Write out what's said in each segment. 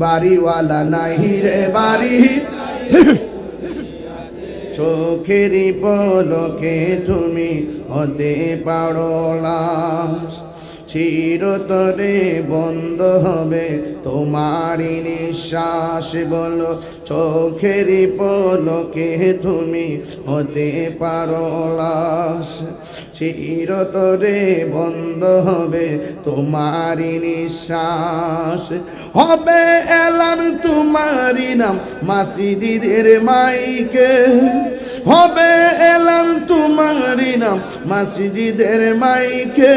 বাড়িওয়ালা নাহি রে বাড়ি। চোখেরই পলকে তুমি হতে পারো লাশ চিরতরে বন্ধ হবে। তোমারই নিঃশ্বাস বলো চোখের পলকে তুমি হতে পারো লাশ। চিরতরে বন্ধ হবে, তোমারই নিঃশ্বাস হবে। এলান তোমারই নাম মাসিদিদের মাইকে। হবে এলান তোমারই নাম মাসিদিদের মাইকে।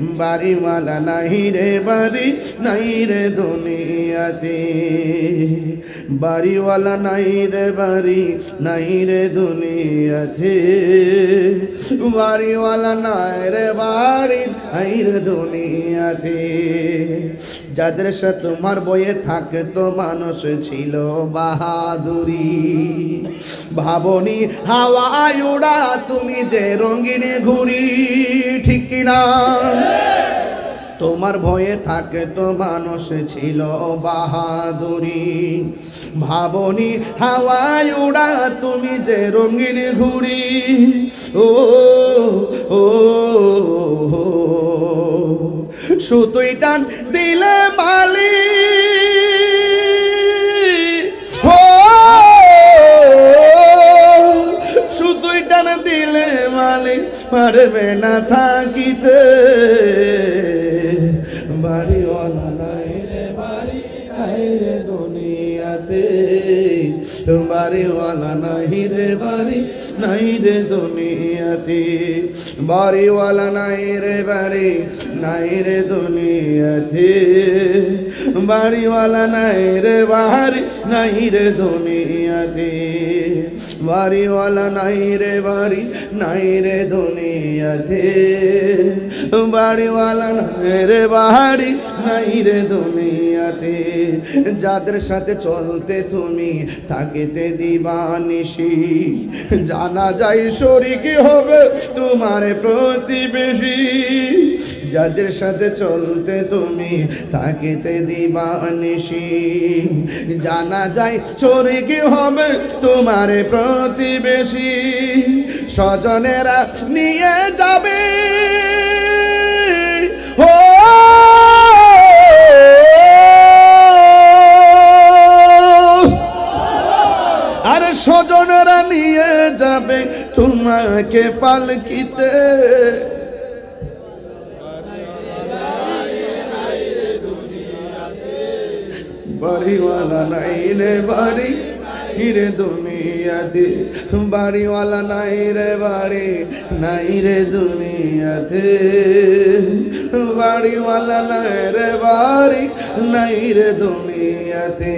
বাড়িওয়ালা নাই রে বাড়ি, নাই রে দুনিয়াতে। বাড়িওয়ালা নাই রে বাড়ি, নাই রে দুনিয়াতে। বাড়িওয়ালা নাই রে বাড়ি, নাই রে দুনিয়াতে। যাদের সাথে তোমার বইয়ে থাকতো মানুষ ছিল বাহাদুরি। ভাবনি হাওয়ায় উড়া তুমি যে রঙিন ঘুরি ঠিক কিনা? তোমার ভয়ে থাকে তো মানুষ ছিল বাহাদুরি ভাবনি হাওয়ায় উড়া তুমি যে রঙিন ঘুরি ও ও সুতুই টান দিলে মালি পারবে না থাকিতে। বাড়িওয়ালা নাই রে বাড়ি, নাই রে দুনিয়াতে। বাড়িওয়ালা নাই রে বাড়ি, নাই রে দুনিয়াতে। বাড়িওয়ালা নাই রে বাড়ি নাই রে দুনিয়াতে। বাড়িওয়ালা নাই রে, বাড়ি নাই রে দুনিয়াতে। বাড়িওয়ালা নাই রে, বাড়ি নাই রে দুনিয়াতে। বাড়িওয়ালা নাই রে, বাড়ি নাই রে দুনিয়াতে। যাদের সাথে চলতে তুমি থাকিতে দিবানিসি জানা যায় শরিকি হবে তোমার প্রতিবেশী। যাদের সাথে চলতে তুমি থাকিতে দিবানিসি জানা যায় শরিকি হবে তোমার প্রতিবেশী। স্বজনেরা নিয়ে যাবে। ও! আর স্বজনেরা নিয়ে যাবে তোমাকে পালকিতে। বাড়িওয়ালা নাই রে বাড়ি, হিরে দুনিয়াতে। বাড়িওয়ালা নাই রে বাড়ি, নাই রে দুনিয়াতে। বাড়িওয়ালা নাই রে বাড়ি, নাই রে দুনিয়াতে।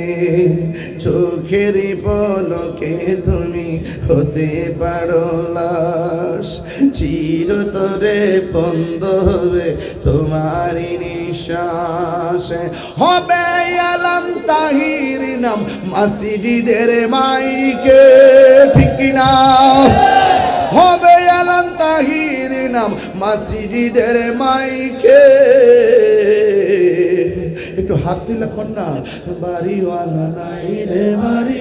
চোখেরই পলকে তুমি হতে পারো লাশ, চিরতরে বন্ধ হবে তোমারই নিঃশ্বাস হবে আলাম তাহির নাম মাসিদিদের মাইকে, ঠিক না? হবে আলাম তাহির নাম মাসিদিদের মাইকে। একটু হাত তুলে কন্যা বাড়িওয়ালা নাই রে বাড়ি।